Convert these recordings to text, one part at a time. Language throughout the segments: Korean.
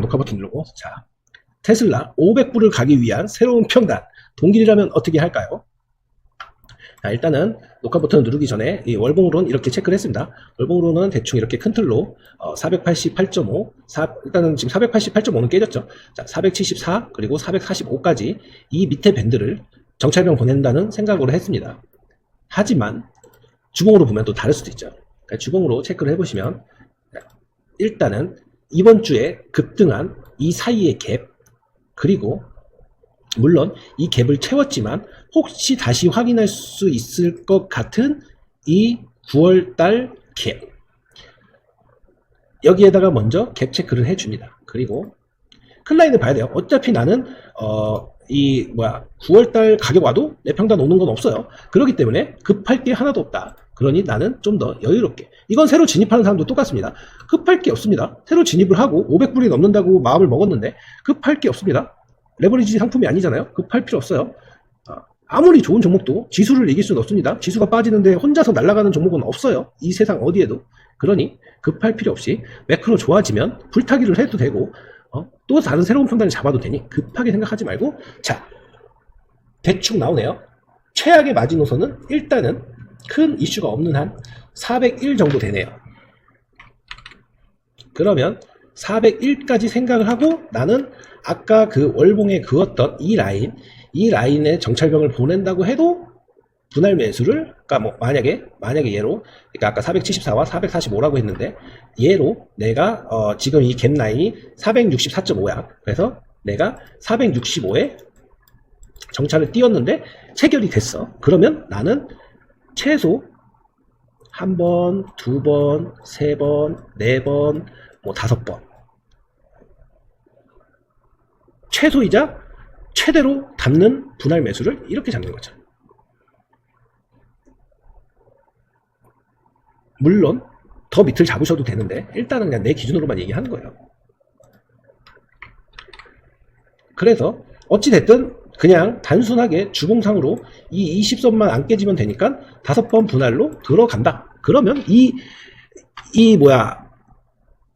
녹화 버튼 누르고 자 테슬라 500불을 가기 위한 새로운 평단 동길이라면 어떻게 할까요? 자, 일단은 녹화 버튼 누르기 전에 이 월봉으로는 이렇게 체크를 했습니다. 월봉으로는 대충 이렇게 큰 틀로 488.5, 일단은 지금 488.5는 깨졌죠. 자, 474 그리고 445까지 이 밑에 밴드를 정찰병 보낸다는 생각으로 했습니다. 하지만 주봉으로 보면 또 다를 수도 있죠. 그러니까 주봉으로 체크를 해보시면 일단은 이번 주에 급등한 이 사이의 갭 그리고 물론 이 갭을 채웠지만 혹시 다시 확인할 수 있을 것 같은 이 9월달 갭 여기에다가 먼저 갭 체크를 해줍니다. 그리고 클라인을 봐야 돼요. 어차피 나는 어, 이 뭐야 9월달 가격 와도 내 평단 오는 건 없어요. 그렇기 때문에 급할 게 하나도 없다. 그러니 나는 좀 더 여유롭게. 이건 새로 진입하는 사람도 똑같습니다. 급할 게 없습니다. 새로 진입을 하고 500불이 넘는다고 마음을 먹었는데 급할 게 없습니다. 레버리지 상품이 아니잖아요. 급할 필요 없어요. 아, 아무리 좋은 종목도 지수를 이길 수는 없습니다. 지수가 빠지는데 혼자서 날아가는 종목은 없어요. 이 세상 어디에도. 그러니 급할 필요 없이 매크로 좋아지면 불타기를 해도 되고 어? 또 다른 새로운 평단을 잡아도 되니 급하게 생각하지 말고 자 대충 나오네요. 최악의 마지노선은 일단은 큰 이슈가 없는 한 401 정도 되네요. 그러면 401까지 생각을 하고 나는 아까 그 월봉에 그었던 이 라인, 이 라인에 정찰병을 보낸다고 해도 분할 매수를, 그러니까 뭐 만약에 만약에 얘로, 그러니까 아까 474와 445라고 했는데 얘로 내가 어 지금 이 갭 라인이 464.5야. 그래서 내가 465에 정찰을 띄웠는데 체결이 됐어. 그러면 나는 최소 한 번, 두 번, 세 번, 네 번, 뭐 다섯 번. 최소이자 최대로 담는 분할 매수를 이렇게 잡는 거죠. 물론 더 밑을 잡으셔도 되는데 일단은 그냥 내 기준으로만 얘기하는 거예요. 그래서 어찌 됐든 그냥 단순하게 주봉상으로 이 20선만 안 깨지면 되니까 다섯 번 분할로 들어간다. 그러면 이, 이 뭐야,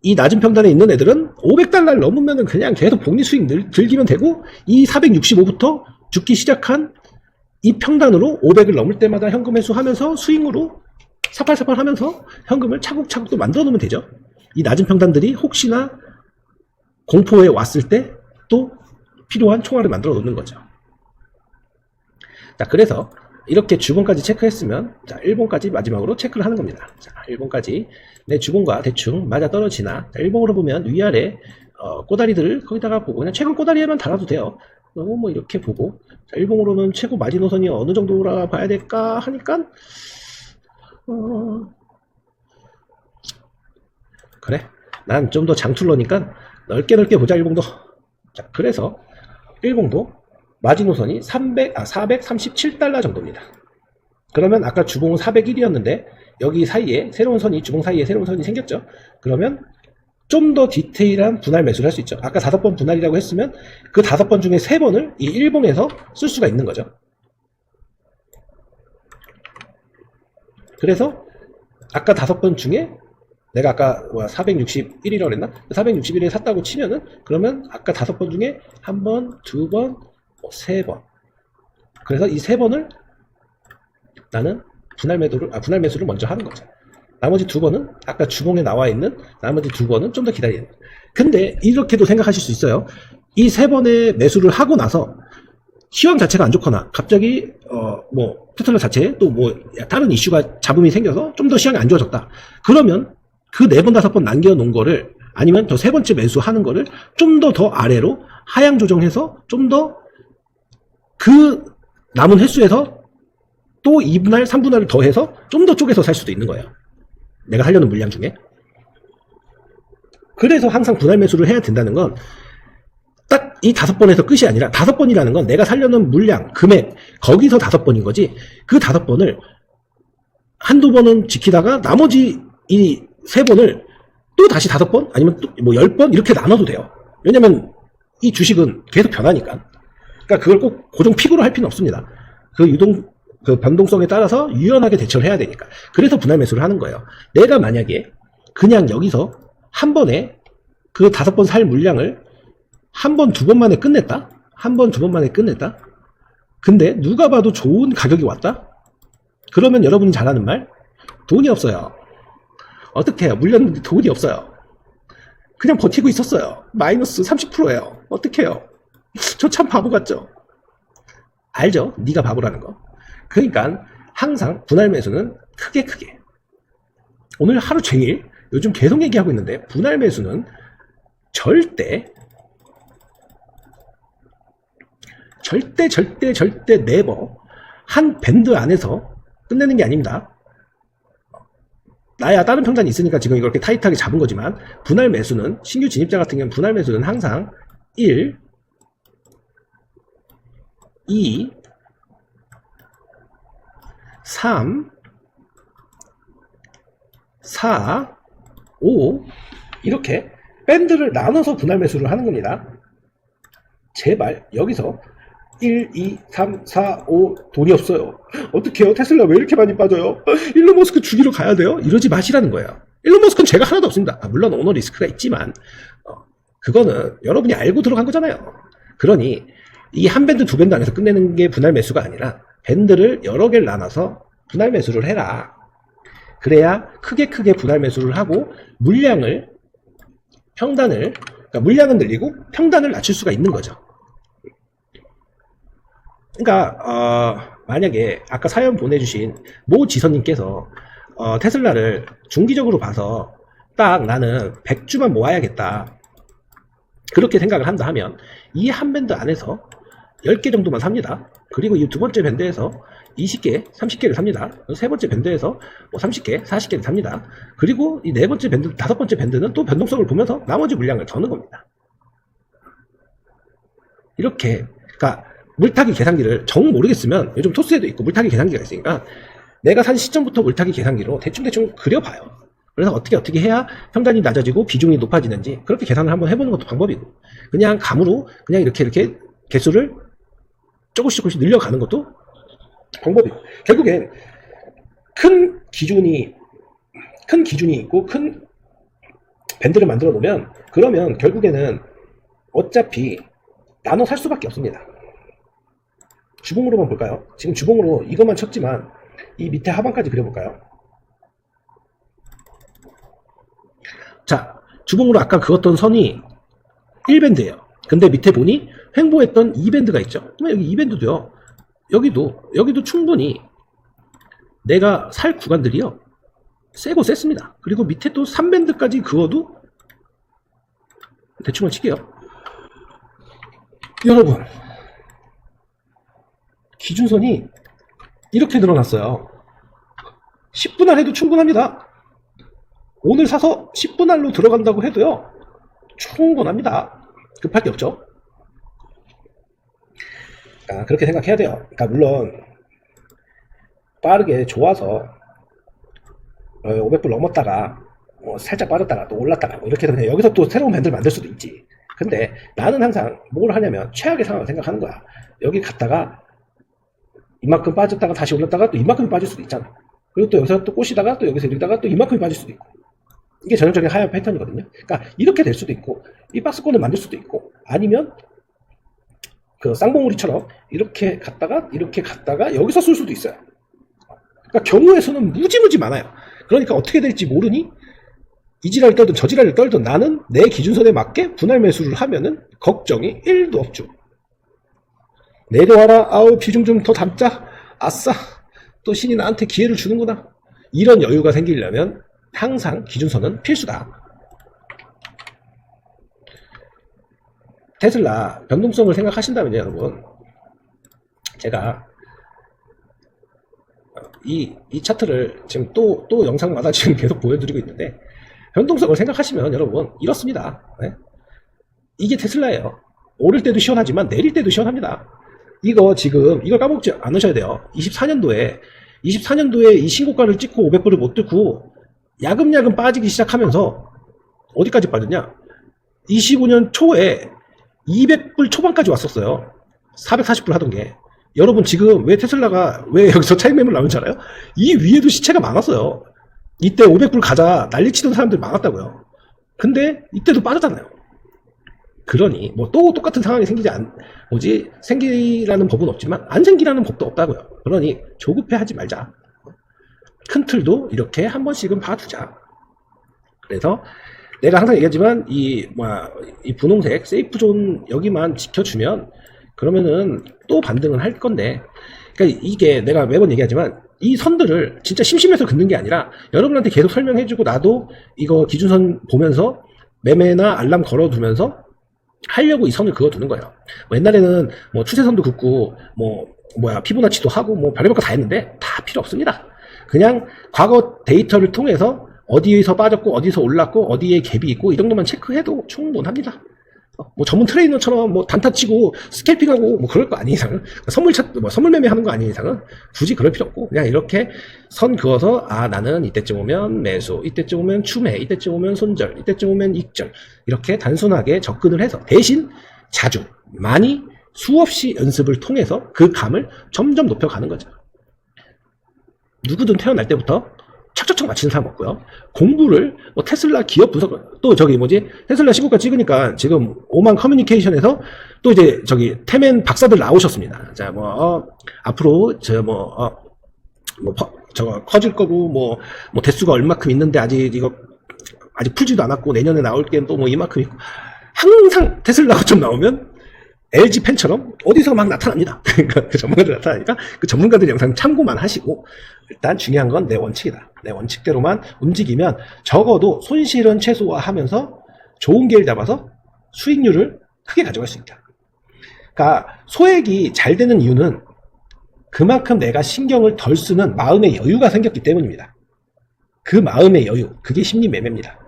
이 낮은 평단에 있는 애들은 500달러를 넘으면 그냥 계속 복리 수익 늘, 즐기면 되고 이 465부터 죽기 시작한 이 평단으로 500을 넘을 때마다 현금 회수하면서 스윙으로 사팔사팔 하면서 현금을 차곡차곡 또 만들어 놓으면 되죠. 이 낮은 평단들이 혹시나 공포에 왔을 때 또 필요한 총알을 만들어 놓는 거죠. 자, 그래서 이렇게 주봉까지 체크했으면 자, 1봉까지 마지막으로 체크를 하는 겁니다. 자, 1봉까지 내 주봉과 대충 맞아 떨어지나 자, 1봉으로 보면 위아래 어, 꼬다리들을 거기다가 보고 그냥 최근 꼬다리에만 달아도 돼요. 너무 뭐 이렇게 보고 자, 1봉으로는 최고 마지노선이 어느 정도라 봐야 될까 하니까 어... 그래 난 좀 더 장툴러니까 넓게 넓게 보자 1봉도 자 그래서 1봉도 마지노선이 300, 아, 437달러 정도입니다. 그러면 아까 주봉은 401이었는데 여기 사이에 새로운 선이 주봉 사이에 새로운 선이 생겼죠. 그러면 좀 더 디테일한 분할 매수를 할 수 있죠. 아까 다섯 번 분할이라고 했으면 그 다섯 번 중에 세 번을 이 1봉에서 쓸 수가 있는 거죠. 그래서 아까 다섯 번 중에 내가 아까 461이라고 그랬나? 461에 샀다고 치면은 그러면 아까 다섯 번 중에 한 번, 두 번, 뭐 세 번. 그래서 이 세 번을 나는 분할 매도를 아 분할 매수를 먼저 하는 거죠. 나머지 두 번은 아까 주봉에 나와 있는 나머지 두 번은 좀 더 기다리는. 근데 이렇게도 생각하실 수 있어요. 이 세 번의 매수를 하고 나서 시황 자체가 안 좋거나 갑자기 어뭐 테슬라 자체에 또 뭐 다른 이슈가 잡음이 생겨서 좀 더 시황이 안 좋아졌다. 그러면 그 네 번 다섯 번 남겨 놓은 거를 아니면 더 세 번째 매수하는 거를 좀 더더 아래로 하향 조정해서 좀더 그 남은 횟수에서 또 2분할, 3분할을 더해서 좀 더 쪼개서 살 수도 있는 거예요. 내가 하려는 물량 중에. 그래서 항상 분할 매수를 해야 된다는 건 딱 이 다섯 번에서 끝이 아니라 다섯 번이라는 건 내가 살려는 물량, 금액, 거기서 다섯 번인 거지 그 다섯 번을 한두 번은 지키다가 나머지 이 세 번을 또 다시 다섯 번 아니면 또 뭐 열 번 이렇게 나눠도 돼요. 왜냐면 이 주식은 계속 변하니까. 그러니까 그걸 꼭 고정 픽으로 할 필요는 없습니다. 그 유동 그 변동성에 따라서 유연하게 대처를 해야 되니까. 그래서 분할 매수를 하는 거예요. 내가 만약에 그냥 여기서 한 번에 그 다섯 번 살 물량을 한 번, 두 번 만에 끝냈다? 한 번, 두 번 만에 끝냈다? 근데 누가 봐도 좋은 가격이 왔다? 그러면 여러분이 잘하는 말? 돈이 없어요. 어떻게 해요? 물렸는데 돈이 없어요. 그냥 버티고 있었어요. 마이너스 30%예요. 어떡해요? 저 참 바보 같죠? 알죠? 네가 바보라는 거. 그러니까 항상 분할 매수는 크게 크게. 오늘 하루 종일 요즘 계속 얘기하고 있는데 분할 매수는 절대 절대 절대 절대 네버 한 밴드 안에서 끝내는 게 아닙니다. 나야 다른 평단이 있으니까 지금 이렇게 타이트하게 잡은 거지만 분할 매수는 신규 진입자 같은 경우는 분할 매수는 항상 1 2 3 4 5 이렇게 밴드를 나눠서 분할 매수를 하는 겁니다. 제발 여기서 1, 2, 3, 4, 5 돈이 없어요. 어떡해요? 테슬라 왜 이렇게 많이 빠져요? 일론 머스크 죽이러 가야 돼요? 이러지 마시라는 거예요. 일론 머스크는 죄가 하나도 없습니다. 아, 물론 오너 리스크가 있지만 어, 그거는 여러분이 알고 들어간 거잖아요. 그러니 이 한 밴드 두 밴드 안에서 끝내는 게 분할 매수가 아니라 밴드를 여러 개를 나눠서 분할 매수를 해라. 그래야 크게 크게 분할 매수를 하고 물량을 평단을 그러니까 물량은 늘리고 평단을 낮출 수가 있는 거죠. 그러니까 어, 만약에 아까 사연 보내주신 모 지선님께서 어, 테슬라를 중기적으로 봐서 딱 나는 100주만 모아야겠다 그렇게 생각을 한다 하면 이 한 밴드 안에서 10개 정도만 삽니다. 그리고 이 두 번째 밴드에서 20개, 30개를 삽니다. 세 번째 밴드에서 뭐 30개, 40개를 삽니다. 그리고 이 네 번째 밴드, 다섯 번째 밴드는 또 변동성을 보면서 나머지 물량을 더는 겁니다. 이렇게, 그러니까 물타기 계산기를 정 모르겠으면 요즘 토스에도 있고 물타기 계산기가 있으니까 내가 산 시점부터 물타기 계산기로 대충대충 그려봐요. 그래서 어떻게 어떻게 해야 평단이 낮아지고 비중이 높아지는지 그렇게 계산을 한번 해보는 것도 방법이고 그냥 감으로 그냥 이렇게 이렇게 개수를 조금씩 조금씩 늘려가는 것도 방법이고 결국엔 큰 기준이 큰 기준이 있고 큰 밴드를 만들어 놓으면 그러면 결국에는 어차피 나눠 살 수밖에 없습니다. 주봉으로만 볼까요? 지금 주봉으로 이것만 쳤지만 이 밑에 하반까지 그려볼까요? 자, 주봉으로 아까 그었던 선이 1밴드예요. 근데 밑에 보니 횡보했던 2밴드가 있죠. 그러면 여기 2밴드도요. 여기도 여기도 충분히 내가 살 구간들이요. 세고 셌습니다. 그리고 밑에 또 3밴드까지 그어도 대충을 칠게요. 여러분 기준선이 이렇게 늘어났어요. 10분할 해도 충분합니다. 오늘 사서 10분할로 들어간다고 해도요. 충분합니다. 급할 게 없죠. 아, 그렇게 생각해야 돼요. 그러니까 물론 빠르게 좋아서 500불 넘었다가 뭐 살짝 빠졌다가 또 올랐다가 뭐 이렇게 해서 그냥 여기서 또 새로운 밴드를 만들 수도 있지. 근데 나는 항상 뭘 하냐면 최악의 상황을 생각하는 거야. 여기 갔다가 이만큼 빠졌다가 다시 올랐다가 또 이만큼 빠질 수도 있잖아. 그리고 또 여기서 또 꼬시다가 또 여기서 이러다가 또 이만큼이 빠질 수도 있고. 이게 전형적인 하얀 패턴이거든요. 그러니까 이렇게 될 수도 있고 이 박스권을 만들 수도 있고 아니면 그 쌍봉우리처럼 이렇게 갔다가 이렇게 갔다가 여기서 쓸 수도 있어요. 그러니까 경우의 수는 무지무지 많아요. 그러니까 어떻게 될지 모르니 이지랄을 떨든 저지랄을 떨든 나는 내 기준선에 맞게 분할 매수를 하면은 걱정이 1도 없죠. 내려와라 아우 비중 좀 더 담자 아싸 또 신이 나한테 기회를 주는구나 이런 여유가 생기려면 항상 기준선은 필수다. 테슬라 변동성을 생각하신다면요 여러분. 제가 이, 이 차트를 지금 또, 또 영상마다 지금 계속 보여드리고 있는데 변동성을 생각하시면 여러분 이렇습니다. 네? 이게 테슬라예요. 오를 때도 시원하지만 내릴 때도 시원합니다. 이거 지금 이걸 까먹지 않으셔야 돼요. 24년도에 24년도에 이 신고가를 찍고 500불을 못 뚫고 야금야금 빠지기 시작하면서 어디까지 빠졌냐? 25년 초에 200불 초반까지 왔었어요. 440불 하던 게. 여러분 지금 왜 테슬라가 왜 여기서 차익 매물 나오는지 알아요? 이 위에도 시체가 많았어요. 이때 500불 가자 난리치던 사람들 많았다고요. 근데 이때도 빠졌잖아요. 그러니 뭐 또 똑같은 상황이 생기지 않 뭐지 생기라는 법은 없지만 안 생기라는 법도 없다고요. 그러니 조급해하지 말자. 큰 틀도 이렇게 한 번씩은 봐두자. 그래서 내가 항상 얘기하지만 이 뭐야 이 분홍색 세이프 존 여기만 지켜주면 그러면은 또 반등은 할 건데 그러니까 이게 내가 매번 얘기하지만 이 선들을 진짜 심심해서 긋는 게 아니라 여러분한테 계속 설명해주고 나도 이거 기준선 보면서 매매나 알람 걸어두면서 하려고 이 선을 그어두는 거예요. 뭐 옛날에는 뭐 추세선도 긋고 뭐 뭐야 피보나치도 하고 뭐 별의별 거 다 했는데 다 필요 없습니다. 그냥 과거 데이터를 통해서 어디에서 빠졌고 어디서 올랐고 어디에 갭이 있고 이 정도만 체크해도 충분합니다. 어, 뭐 전문 트레이너처럼 뭐 단타 치고 스캘핑하고 뭐 그럴 거 아닌 이상은 선물 찾, 뭐 선물 매매하는 거 아닌 이상은 굳이 그럴 필요 없고 그냥 이렇게 선 그어서 아 나는 이때쯤 오면 매수, 이때쯤 오면 추매, 이때쯤 오면 손절, 이때쯤 오면 익절 이렇게 단순하게 접근을 해서 대신 자주 많이 수없이 연습을 통해서 그 감을 점점 높여가는 거죠. 누구든 태어날 때부터 척척척 맞히는 사람 없고요. 공부를 뭐 테슬라 기업 분석 또 저기 뭐지 테슬라 시국가 찍으니까 지금 오만 커뮤니케이션에서 또 이제 저기 태맨 박사들 나오셨습니다. 자뭐 어, 앞으로 저뭐 어, 뭐 퍼- 저거 커질 거고 뭐뭐 대수가 얼마큼 있는데 아직 이거 아직 풀지도 않았고 내년에 나올 게또뭐 이만큼 있고 항상 테슬라가 좀 나오면 LG 팬처럼 어디서 막 나타납니다. 그러니까 그 전문가들 나타나니까 그 전문가들 영상 참고만 하시고 일단 중요한 건 내 원칙이다. 내 원칙대로만 움직이면 적어도 손실은 최소화하면서 좋은 기회를 잡아서 수익률을 크게 가져갈 수 있다. 그러니까 소액이 잘 되는 이유는 그만큼 내가 신경을 덜 쓰는 마음의 여유가 생겼기 때문입니다. 그 마음의 여유, 그게 심리 매매입니다.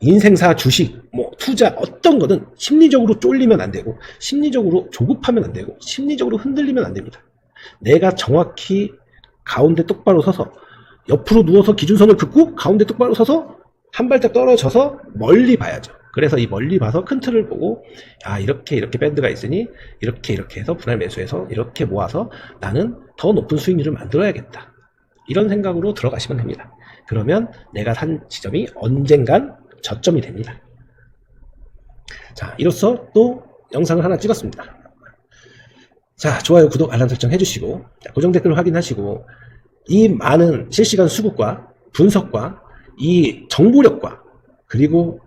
인생사 주식, 뭐 투자 어떤 거든 심리적으로 쫄리면 안 되고 심리적으로 조급하면 안 되고 심리적으로 흔들리면 안 됩니다. 내가 정확히 가운데 똑바로 서서 옆으로 누워서 기준선을 긋고 가운데 똑바로 서서 한 발짝 떨어져서 멀리 봐야죠. 그래서 이 멀리 봐서 큰 틀을 보고 아 이렇게 이렇게 밴드가 있으니 이렇게 이렇게 해서 분할 매수해서 이렇게 모아서 나는 더 높은 수익률을 만들어야겠다. 이런 생각으로 들어가시면 됩니다. 그러면 내가 산 지점이 언젠간 저점이 됩니다. 자, 이로써 또 영상을 하나 찍었습니다. 자, 좋아요, 구독, 알람 설정 해주시고, 자, 고정 댓글 확인하시고, 이 많은 실시간 수급과 분석과 이 정보력과 그리고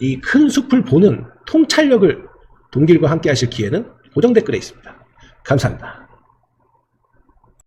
이 큰 숲을 보는 통찰력을 동길과 함께 하실 기회는 고정 댓글에 있습니다. 감사합니다.